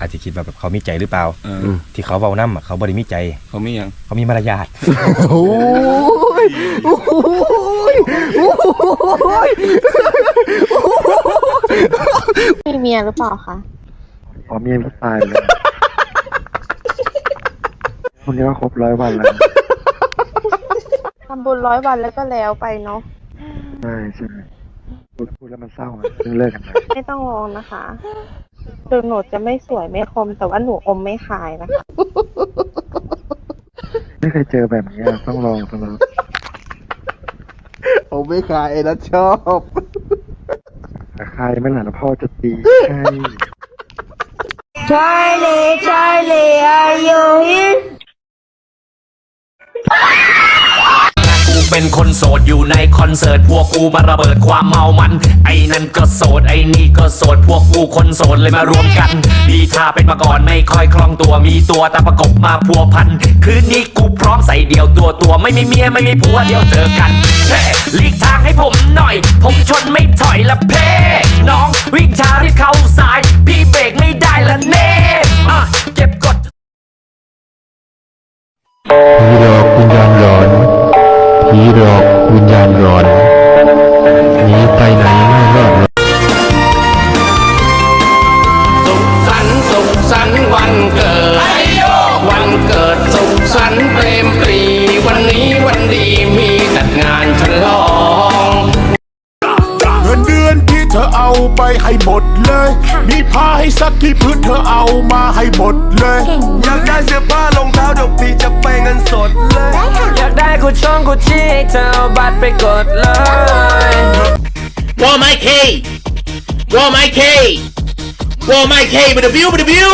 อาจจะคิดว่าแบบเขามีใจหรือเปล่า เออที่เขาเว้านำอะเขาบ่ได้มีใจ เขามีหยังเขามีมารยาท โอ้ยโอ้ยโอ้ยมีเมียหรือเปล่าคะ อ๋อเมียพี่ตายไปแล้วคนนี้ก็ครบร้อยวันแล้วทำบุญร้อยวันแล้วก็แล้วไปเนาะ ใช่ใช่พูดพูดแล้วมันเศร้าอะเพิ่งเลิกกันไปไม่ต้องงงนะคะ ถึงหนูจะไม่สวยไม่คม แต่ว่าหนูอมไม่ขายนะคะไม่เคยเจอแบบนี้อะต้องลองต้องลองผมไม่ขายนะชอบแต่ใครไม่หลานพ่อจะตีใช่ Charlie, Charlie, are you here? กู เป็นคนโสดอยู่ในคอนเสิร์ตพวกกูมาระเบิดความเมามัน ไอ้นั่นก็โสดไอ้นี่ก็โสดพวกกูคนโสดเลยมารวมกันมีท่าเป็นมาก่อนไม่ค่อยคล่องตัวมีตัวแต่ประกบมาพัวพัน คืนนี้กูพร้อมใส่เดียวตัวตัวไม่มีเมียไม่มีผัวเดียวเจอกันเฮ้หลีกทางให้ผมหน่อย ผมชนไม่ถอยละเพ่น้องวิ่งช้าที่เข้าซ้าย พี่เบรกไม่ได้ละเน่ วิญญาณ ซักที่พื้นเธอเอามาให้หมดเลย อยากได้เสื้อผ้ารองเท้าเดี๋ยวพี่จะไปเงินสดเลย อยากได้กูช่องกูชี้ให้เธอเอาบัตรไปกดเลยว่าไม่เคว่าไม่เคว่าไม่เคบดบิวบดบิว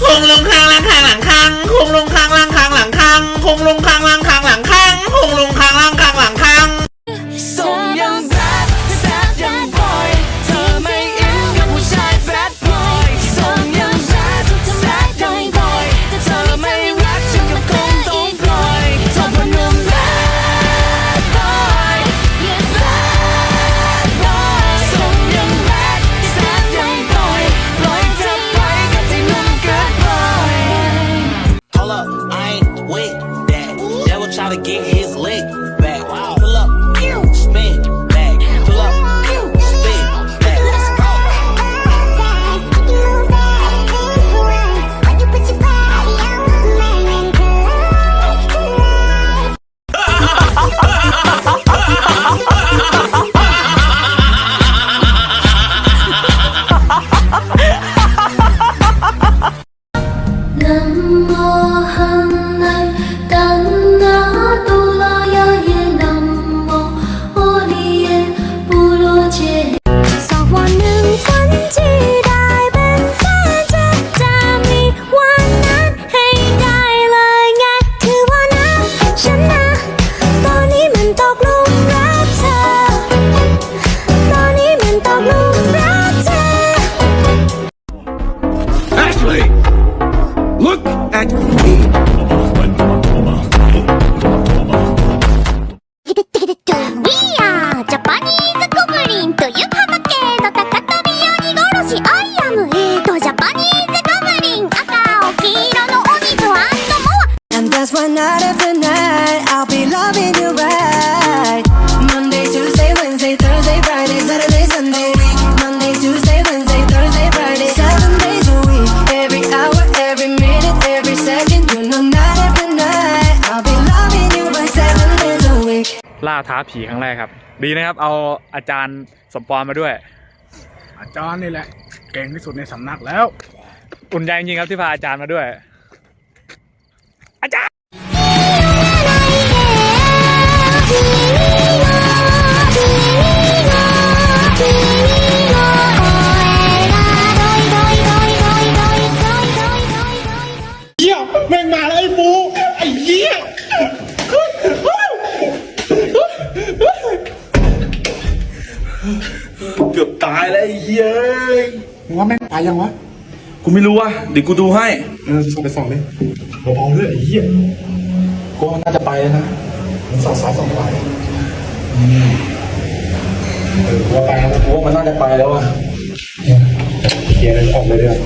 คงลงข้างล่างข้างหลังข้างคง ล่าท้าผีครั้งแรกครับ ดีนะครับ เอาอาจารย์สมปองมาด้วย อาจารย์นี่แหละ เก่งที่สุดในสำนักแล้ว อุ่นใจจริงๆครับที่พาอาจารย์มาด้วย อาจารย์เหี้ยแม่งมาแล้วไอ้หมูไอ้เหี้ย ตายแล้วไอ้เหี้ยมึงว่าแม่งตายยังวะกูไม่รู้ว่ะเดี๋ยวกูดูให้ เออส่งไปส่องเลยเบาๆด้วยไอ้เหี้ยกูว่ามันน่าจะไปแล้วนะมันสองสายสองขวาอืมเออกูว่าไปแล้วกูว่ามันน่าจะไปแล้วอะเนี่ยเกียร์เลยออกเลยด้วย